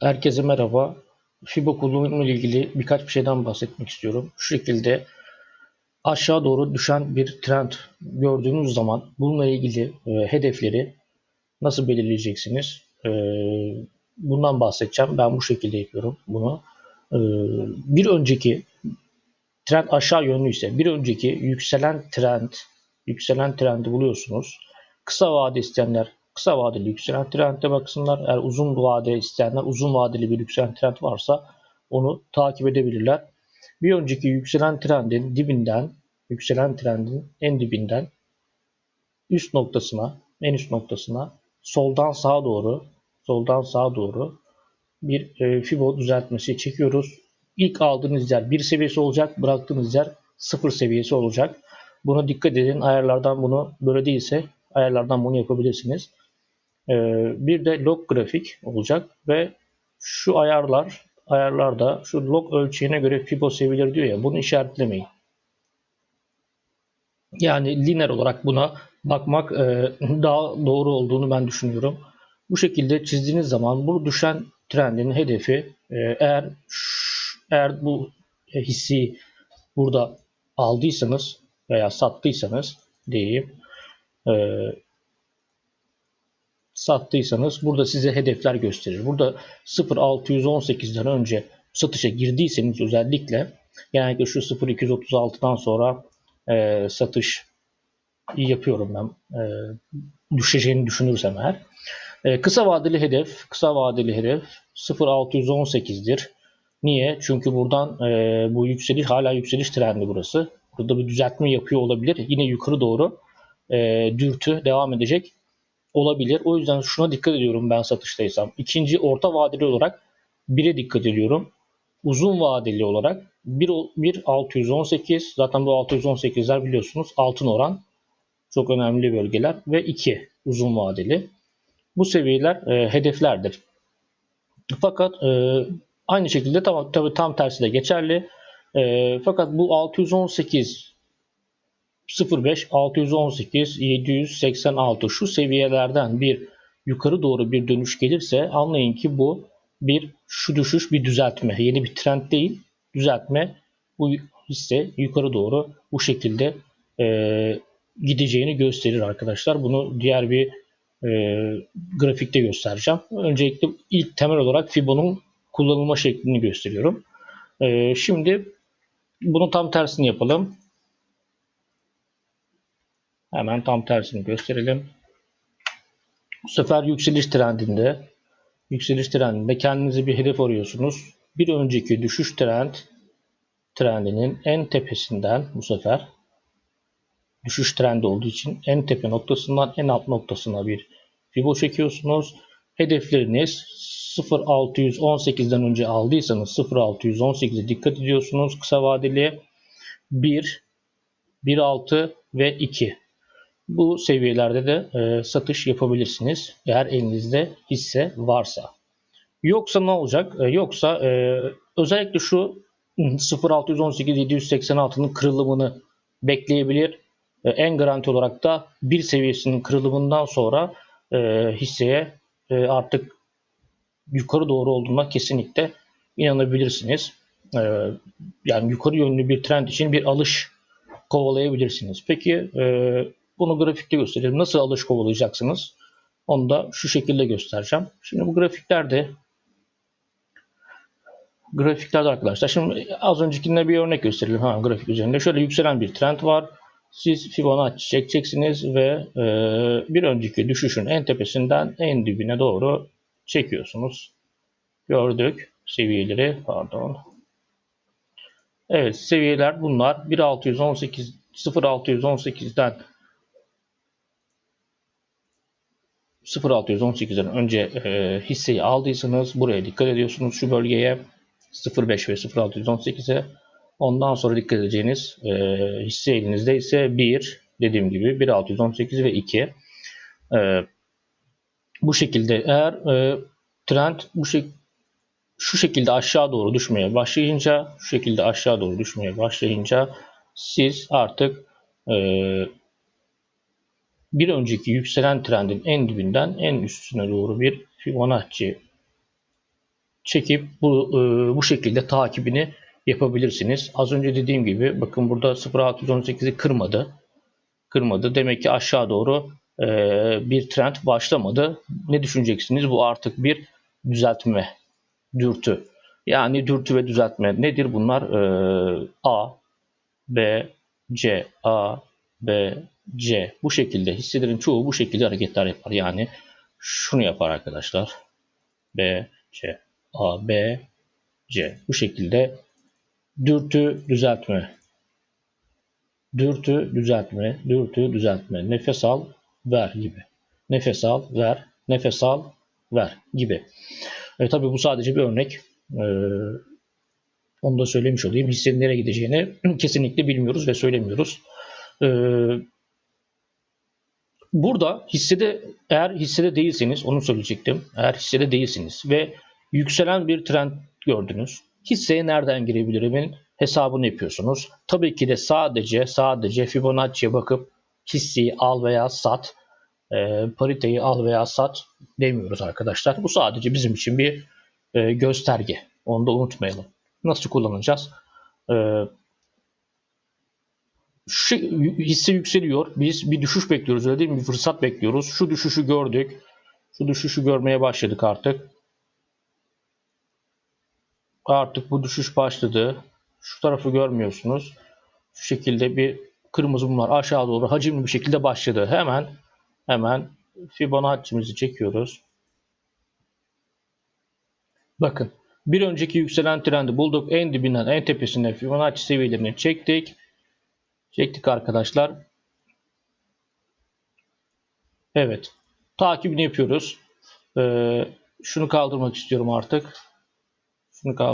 Herkese merhaba. FIBO kullanımı ile ilgili birkaç bir şeyden bahsetmek istiyorum. Şu şekilde aşağı doğru düşen bir trend gördüğünüz zaman bununla ilgili e, hedefleri nasıl belirleyeceksiniz? E, bundan bahsedeceğim. Ben bu şekilde yapıyorum bunu. E, bir önceki trend aşağı yönlü ise bir önceki yükselen trend yükselen trendi buluyorsunuz. Kısa vade isteyenler kısa vadeli yükselen trendde baksınlar. Eğer uzun vade isteyenler uzun vadeli bir yükselen trend varsa onu takip edebilirler. Bir önceki yükselen trendin dibinden, yükselen trendin en dibinden üst noktasına, en üst noktasına soldan sağa doğru, soldan sağa doğru bir e, Fibo düzeltmesi çekiyoruz. İlk aldığınız yer 1 seviyesi olacak, bıraktığınız yer 0 seviyesi olacak. Buna dikkat edin. Ayarlardan bunu böyle değilse ayarlardan bunu yapabilirsiniz. Ee, bir de log grafik olacak ve şu ayarlar ayarlarda şu log ölçeğine göre Fibo seviyeleri diyor ya bunu işaretlemeyin. Yani lineer olarak buna bakmak e, daha doğru olduğunu ben düşünüyorum. Bu şekilde çizdiğiniz zaman bu düşen trendin hedefi e, eğer eğer bu hissi burada aldıysanız veya sattıysanız diyeyim e, sattıysanız burada size hedefler gösterir. Burada 0.618'den önce satışa girdiyseniz özellikle genellikle şu 0.236'dan sonra e, satış yapıyorum ben. E, düşeceğini düşünürsem eğer. E, kısa vadeli hedef, kısa vadeli hedef 0.618'dir. Niye? Çünkü buradan e, bu yükseliş hala yükseliş trendi burası. Burada bir düzeltme yapıyor olabilir. Yine yukarı doğru e, dürtü devam edecek olabilir. O yüzden şuna dikkat ediyorum ben satıştaysam. İkinci orta vadeli olarak 1'e dikkat ediyorum. Uzun vadeli olarak 1, 1 618 zaten bu 618'ler biliyorsunuz altın oran çok önemli bölgeler ve 2 uzun vadeli. Bu seviyeler e, hedeflerdir. Fakat e, aynı şekilde tam, tabii tam tersi de geçerli. E, fakat bu 618 05 618 786 şu seviyelerden bir yukarı doğru bir dönüş gelirse anlayın ki bu bir şu düşüş bir düzeltme. Yeni bir trend değil. Düzeltme. Bu hisse yukarı doğru bu şekilde e, gideceğini gösterir arkadaşlar. Bunu diğer bir e, grafikte göstereceğim. Öncelikle ilk temel olarak Fibo'nun kullanılma şeklini gösteriyorum. E, şimdi bunun tam tersini yapalım. Hemen tam tersini gösterelim. Bu sefer yükseliş trendinde yükseliş trendinde kendinize bir hedef arıyorsunuz. Bir önceki düşüş trend trendinin en tepesinden bu sefer düşüş trendi olduğu için en tepe noktasından en alt noktasına bir fibo çekiyorsunuz. Hedefleriniz 0.618'den önce aldıysanız 0.618'e dikkat ediyorsunuz. Kısa vadeli 1, 1.6 ve 2. Bu seviyelerde de e, satış yapabilirsiniz. Eğer elinizde hisse varsa. Yoksa ne olacak? E, yoksa e, özellikle şu 0618 786'nın kırılımını bekleyebilir. E, en garanti olarak da bir seviyesinin kırılımından sonra e, hisseye e, artık yukarı doğru olduğuna kesinlikle inanabilirsiniz. E, yani yukarı yönlü bir trend için bir alış kovalayabilirsiniz. Peki e, bunu grafikte gösterelim. Nasıl alış kovalayacaksınız? Onu da şu şekilde göstereceğim. Şimdi bu grafiklerde grafiklerde arkadaşlar. Şimdi az öncekinde bir örnek gösterelim. Ha, grafik üzerinde şöyle yükselen bir trend var. Siz Fibonacci çekeceksiniz ve e, bir önceki düşüşün en tepesinden en dibine doğru çekiyorsunuz. Gördük seviyeleri. Pardon. Evet seviyeler bunlar. 1618 0618'den 0618'den önce e, hisseyi aldıysanız buraya dikkat ediyorsunuz şu bölgeye 05 ve 0618'e. Ondan sonra dikkat edeceğiniz e, hisse elinizde ise 1 dediğim gibi 1618 ve 2. E, bu şekilde eğer e, trend bu şek şu şekilde aşağı doğru düşmeye başlayınca şu şekilde aşağı doğru düşmeye başlayınca siz artık e, bir önceki yükselen trendin en dibinden en üstüne doğru bir Fibonacci çekip bu e, bu şekilde takibini yapabilirsiniz. Az önce dediğim gibi bakın burada 0618'i kırmadı. Kırmadı. Demek ki aşağı doğru e, bir trend başlamadı. Ne düşüneceksiniz? Bu artık bir düzeltme, dürtü. Yani dürtü ve düzeltme nedir bunlar? E, A, B, C, A, B, C. Bu şekilde hisselerin çoğu bu şekilde hareketler yapar. Yani şunu yapar arkadaşlar. B, C, A, B, C. Bu şekilde dürtü, düzeltme. Dürtü, düzeltme, dürtü, düzeltme. Nefes al, ver gibi. Nefes al, ver, nefes al, ver gibi. E, tabii bu sadece bir örnek. E, onu da söylemiş olayım. Hissenin nereye gideceğini kesinlikle bilmiyoruz ve söylemiyoruz. E, burada hissede eğer hissede değilseniz onu söyleyecektim. Eğer hissede değilsiniz ve yükselen bir trend gördünüz. Hisseye nereden girebilirimin hesabını yapıyorsunuz. Tabii ki de sadece sadece Fibonacci'ye bakıp hisseyi al veya sat, e, pariteyi al veya sat demiyoruz arkadaşlar. Bu sadece bizim için bir e, gösterge. Onu da unutmayalım. Nasıl kullanacağız? E, şu hisse yükseliyor. Biz bir düşüş bekliyoruz öyle değil mi? Bir fırsat bekliyoruz. Şu düşüşü gördük. Şu düşüşü görmeye başladık artık. Artık bu düşüş başladı. Şu tarafı görmüyorsunuz. Şu şekilde bir kırmızı mumlar aşağı doğru hacimli bir şekilde başladı. Hemen hemen Fibonacci'mizi çekiyoruz. Bakın bir önceki yükselen trendi bulduk. En dibinden en tepesine Fibonacci seviyelerini çektik. Çektik arkadaşlar. Evet. Takibini yapıyoruz. Ee, şunu kaldırmak istiyorum artık. Şunu kaldır.